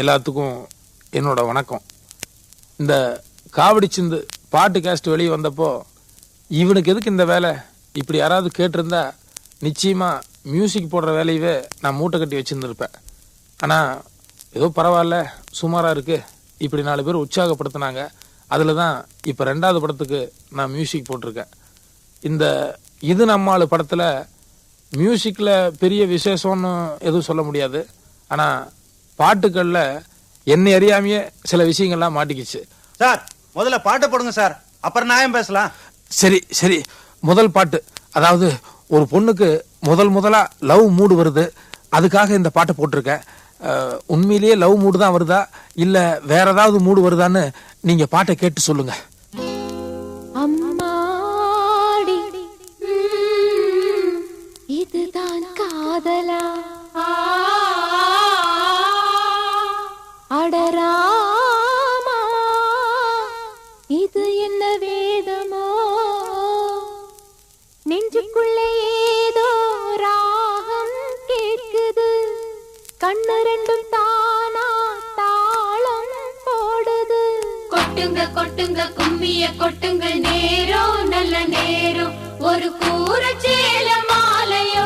எல்லாத்துக்கும் என்னோட வணக்கம். இந்த காவடி சிந்து பாட்டு கேஸ்ட் வெளியே வந்தப்போ இவனுக்கு எதுக்கு இந்த வேலை? இப்படி யாராவது கேட்டிருந்தா நிச்சயமாக மியூசிக் போடுற வேலையவே நான் மூட்டை கட்டி வச்சிருந்துருப்பேன். ஆனால் ஏதோ பரவாயில்ல சுமாராக இருக்குது இப்படி நாலு பேர் உற்சாகப்படுத்தினாங்க. அதில் தான் இப்போ ரெண்டாவது படத்துக்கு நான் மியூசிக் போட்டிருக்கேன். இந்த இது நம்மாளு படத்தில் மியூசிக்கில் பெரிய விசேஷம்னு எதுவும் சொல்ல முடியாது. ஆனால் பாட்டுகளில் என்னை அறியாமையே சில விஷயங்கள்லாம் மாட்டிக்கிச்சு. சார் முதல்ல பாட்டை போடுங்க சார். அப்புறம் நியாயம் பேசலாம்? சரி சரி. முதல் பாட்டு அதாவது ஒரு பொண்ணுக்கு முதல் முதலா லவ் மூடு வருது அதுக்காக இந்த பாட்டை போட்டிருக்கேன். உண்மையிலேயே லவ் மூடு தான் வருதா? இல்ல வேற ஏதாவது மூடு வருதான்னு நீங்க பாட்டை கேட்டு சொல்லுங்க. நெஞ்சுக்குள்ளே ஏதோ ராகம் கேட்குது. கண்ணு ரெண்டும் தானா தாளம் போடுது. கொட்டுங்க கொட்டுங்க கும்மிய கொட்டுங்க நேரம் நல்ல நேரம் ஒரு கூற சேல மாலையோ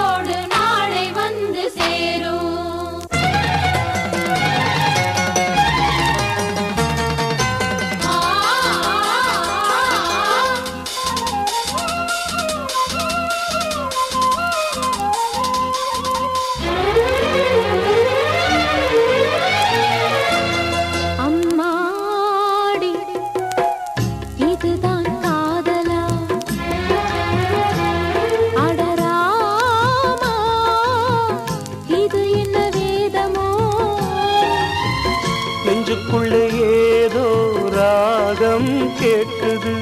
போட்டுது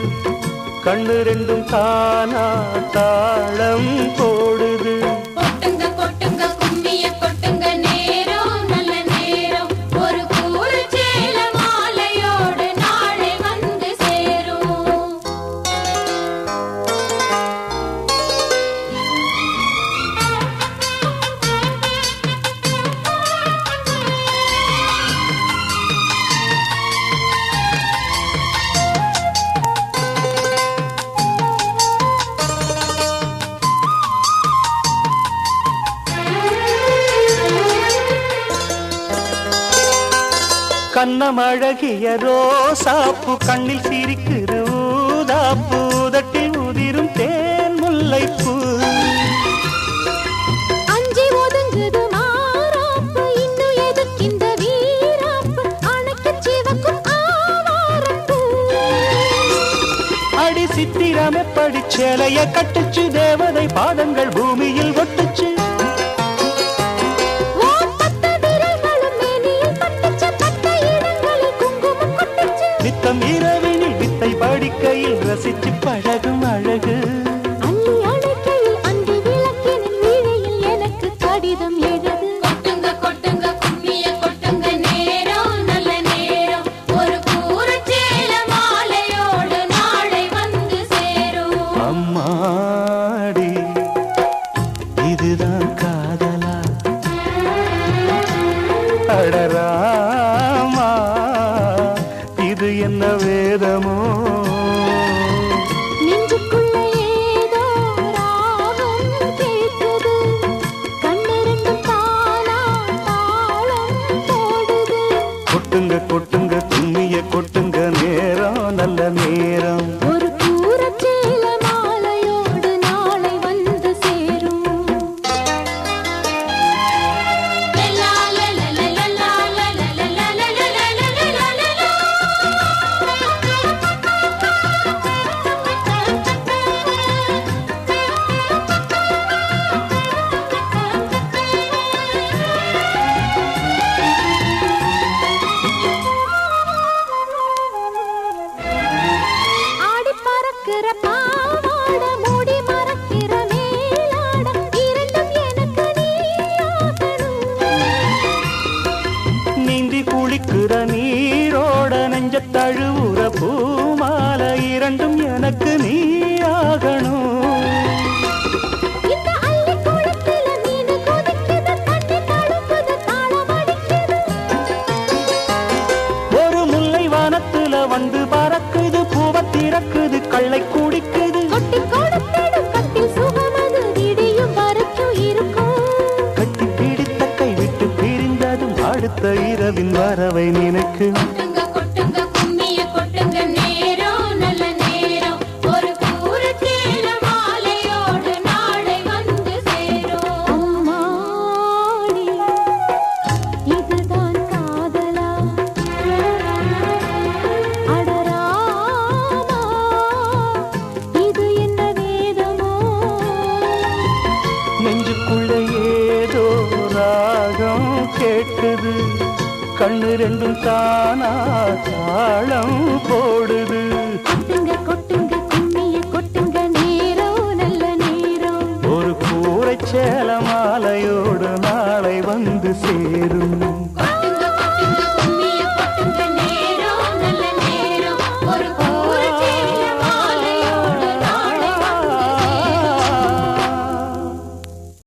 கண்ணு ரெண்டும் தானா தாளம் போடுது. கண்ணமழகிய ரோசாப்பு கண்ணில் சிரிக்குது ஊதாப்பு உதட்டில் உதிரும் தேன் முல்லைப்பூ. சித்திரம் எப்படி சேலைய கட்டுச்சு தேவதை பாதங்கள் பூமியில் ஒட்டுச்சு கொட்டுச்சு இரவினில் வித்தை படிக்கையில் ரசித்து பழகும் அழகு. நேரம் நல்ல நேரம் வேண்டும் எனக்கு நீ ஆகணும். ஒரு முல்லை வானத்துல வந்து பறக்குது பூவ திறக்குது கள்ளை குடிக்குது. கட்டி பிடித்த கை விட்டு பிரிந்ததும் அடுத்த இரவின் வரவை நினைக்கும். கேட்குது கண்ணு ரெண்டும் தானா தாளம்